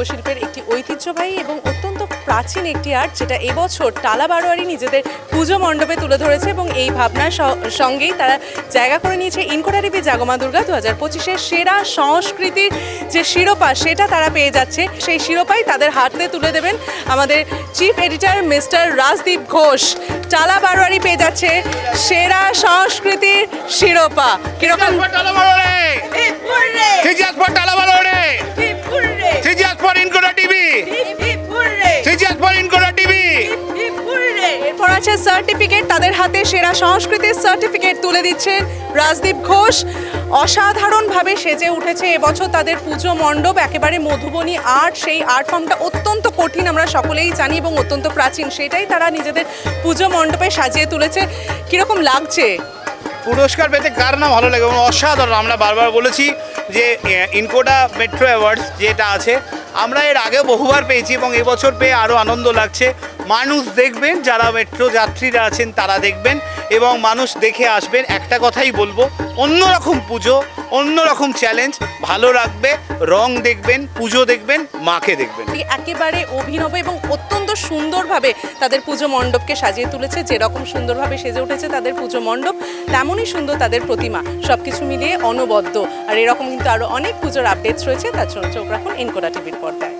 লোকশিল্পের একটি ঐতিহ্যবাহী এবং অত্যন্ত প্রাচীন একটি আর্ট যেটা এবছর টালা বারোয়ারি নিজেদের পুজো মণ্ডপে তুলে ধরেছে এবং এই ভাবনার স- সঙ্গেই তারা জায়গা করে নিয়েছে ইনকোটা দেবী জাগমা দুর্গা দু হাজার পঁচিশের সেরা সংস্কৃতির যে শিরোপা সেটা তারা পেয়ে যাচ্ছে। সেই শিরোপাই তাদের হাতে তুলে দেবেন আমাদের chief editor mister Rajdeep Ghosh. Tala বারোয়ারি পেয়ে যাচ্ছে সেরা সংস্কৃতির শিরোপা। কীরকম? আছে সার্টিফিকেট তাদের হাতে সেরা সংস্কৃতির সার্টিফিকেট তুলে দিচ্ছেন রাজদীপ ঘোষ। অসাধারণভাবে সেজে উঠেছে এবছর তাদের পুজো মণ্ডপ, একেবারে মধুবনী আর্ট, সেই আর্ট ফর্মটা অত্যন্ত কঠিন আমরা সকলেই জানি এবং অত্যন্ত প্রাচীন, সেটাই তারা নিজেদের পুজো মণ্ডপে সাজিয়ে তুলেছে। কীরকম লাগছে? পুরস্কার পেতে কার না ভালো লাগে এবং অসাধারণ, আমরা বারবার বলেছি যে ইনকোডা মেট্রো অ্যাওয়ার্ডস যেটা আছে, আমরা এর আগে বহুবার পেয়েছি এবং এবছর পেয়ে আরও আনন্দ লাগছে। মানুষ দেখবেন, যারা মেট্রো যাত্রীরা আছেন তারা দেখবেন এবং মানুষ দেখে আসবেন। একটা কথাই বলব, অন্যরকম পুজো, অন্যরকম চ্যালেঞ্জ ভালো রাখবে রং দেখবেন, পুজো দেখবেন, মাকে দেখবেন। একেবারে অভিনব এবং অত্যন্ত সুন্দরভাবে তাদের পুজো মণ্ডপকে সাজিয়ে তুলেছে, যেরকম সুন্দরভাবে সেজে উঠেছে তাদের পুজো মণ্ডপ, তেমনই সুন্দর তাদের প্রতিমা। সব কিছু মিলিয়ে অনবদ্য। আর এরকম কিন্তু আরও অনেক পুজোর আপডেটস রয়েছে তার জন্য চোখ রাখুন ইনকোরা টিভির পর্দায়।